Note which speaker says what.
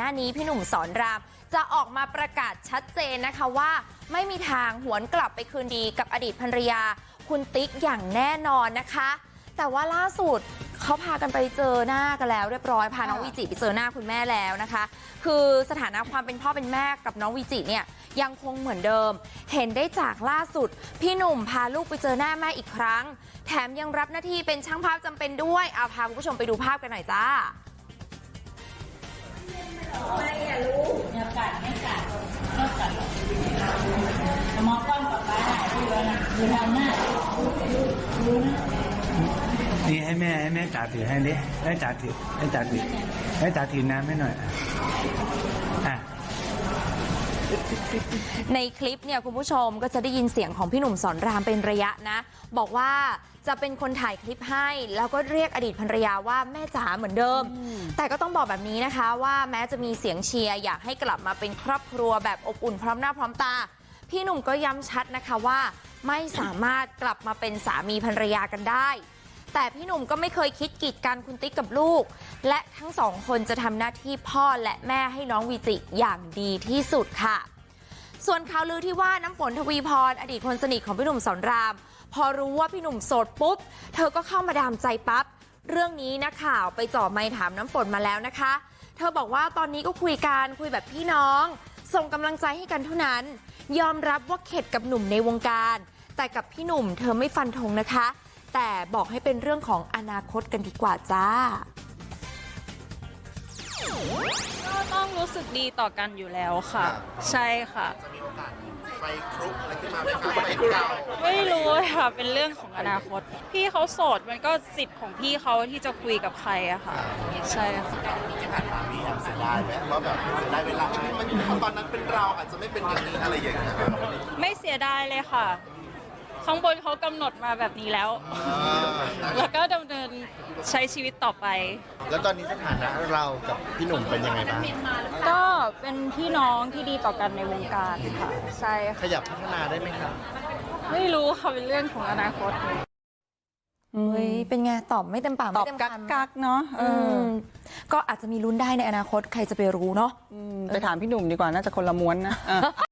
Speaker 1: หน้านี้พี่หนุ่มสอนราม จะออกมาประกาศชัดเจนนะคะว่า ไม่มีทางหวนกลับไปคืนดีกับอดีตภรรยา คุณติ๊กอย่างแน่นอนนะคะ แต่ว่าล่าสุดเขาพากันไปเจอหน้ากันแล้วเรียบร้อยพาน้องวีจิไปเจอหน้าคุณแม่แล้วนะคะ คือสถานะความเป็นพ่อเป็นแม่กับน้องวีจิเนี่ยยังคงเหมือนเดิม เห็นได้จากล่าสุด พี่หนุ่มพาลูกไปเจอหน้าแม่อีกครั้ง แถมยังรับหน้าที่เป็นช่างภาพจำเป็นด้วยเอาพาคุณผู้ชมไปดูภาพกันหน่อยจ้า
Speaker 2: เลยนะดูทางหน้า
Speaker 3: นี่ให้แม่ให้แม่จ๋าถือให้ดิให้จ๋าถือให้จ๋าถือให้จ๋าถือน้ำให้หน่อยอะอะ
Speaker 1: ในคลิปเนี่ยคุณผู้ชมก็จะได้ยินเสียงของพี่หนุ่มสอนรามเป็นระยะนะ บอกว่าจะเป็นคนถ่ายคลิปให้ แล้วก็เรียกอดีตภรรยาว่าแม่จ๋าเหมือนเดิม แต่ก็ต้องบอกแบบนี้นะคะ ว่าแม้จะมีเสียงเชียร์อยากให้กลับมาเป็นครอบครัวแบบอบอุ่นพร้อมหน้าพร้อมตา พี่หนุ่มก็ย้ำชัดนะคะว่า ไม่สามารถกลับมาเป็นสามีภรรยากันได้ แต่พี่หนุ่มก็ไม่เคยคิดกีดกันคุณติ๊กกับลูก และทั้งสองคนจะทำหน้าที่พ่อและแม่ให้น้องวีจิอย่างดีที่สุดค่ะ ส่วนข่าวลือที่ว่าน้ำฝนทวีพรอดีตคนสนิทของพี่หนุ่มสอนราม พอรู้ว่าพี่หนุ่มโสดปุ๊บ เธอก็เข้ามาดามใจปั๊บเรื่องนี้นักข่าวไปจ่อไมค์ถามน้ำฝนมาแล้วนะคะ เธอบอกว่าตอนนี้ก็คุยกันคุยแบบพี่น้อง ส่งกำลังใจให้กันเท่านั้น ยอมรับว่าเข็ดกับหนุ่มในวงการ แต่กับพี่หนุ่มเธอไม่ฟันธงนะคะ แต่บอกให้เป็นเรื่องของอนาคตกันดีกว่าจ้า
Speaker 4: ก็ต้องรู้สึกดีต่อกันอยู่แล้วค่ะ ใช่ค่ะ
Speaker 5: จะมีโอกาส ไปครุกอะไรขึ้นมาไหมคะไปเรา
Speaker 4: ไม่รู้ค่ะ เป็นเรื่องของอนาคต พี่เขาโสดมันก็สิทธิ์ของพี่เขาที่จะคุยกับใครอะค่ะ ใช่ค่ะ
Speaker 5: ที่ผ่านมามีแอบเสียดายไหมว่าแบบเสียดายเวลามันตอนนั้นเป็นเราอาจจะไม่เป็นอย่างนี้อะไรอย่างเงี้ยครับ
Speaker 4: ไม่เสียดายเลยค่ะ ข้างบนเขากำหนดมาแบบนี้แล้ว แล้วก็ดำเนินใช้ชีวิตต่อไป
Speaker 6: แล้วตอนนี้สถานะเรากับพี่หนุ่มเป็นยังไงบ้าง
Speaker 4: ก็ เป็นพี่น้องที่ดีต่อกันในวงการค่ะ ใช่
Speaker 6: ข
Speaker 4: ค่ะ
Speaker 6: ยับพัฒนาได้ไหมครับ
Speaker 4: ไม่รู้ค่ะเป็นเรื่องของอนาคต
Speaker 1: เฮ้ยเป็นไง ตอบไม่เต็มปาก
Speaker 7: ต
Speaker 1: ไม่
Speaker 7: อบ
Speaker 1: เต็ม
Speaker 7: กัก
Speaker 1: คำ
Speaker 7: กักๆเนาะเอ
Speaker 1: อื
Speaker 7: อ
Speaker 1: มก็อาจจะมีลุ้นได้ในอนาคตใครจะไปรู้เนาะ
Speaker 7: มไปถามพี่หนุ่มดีกว่าน่าจะคนละม้วนนะเออ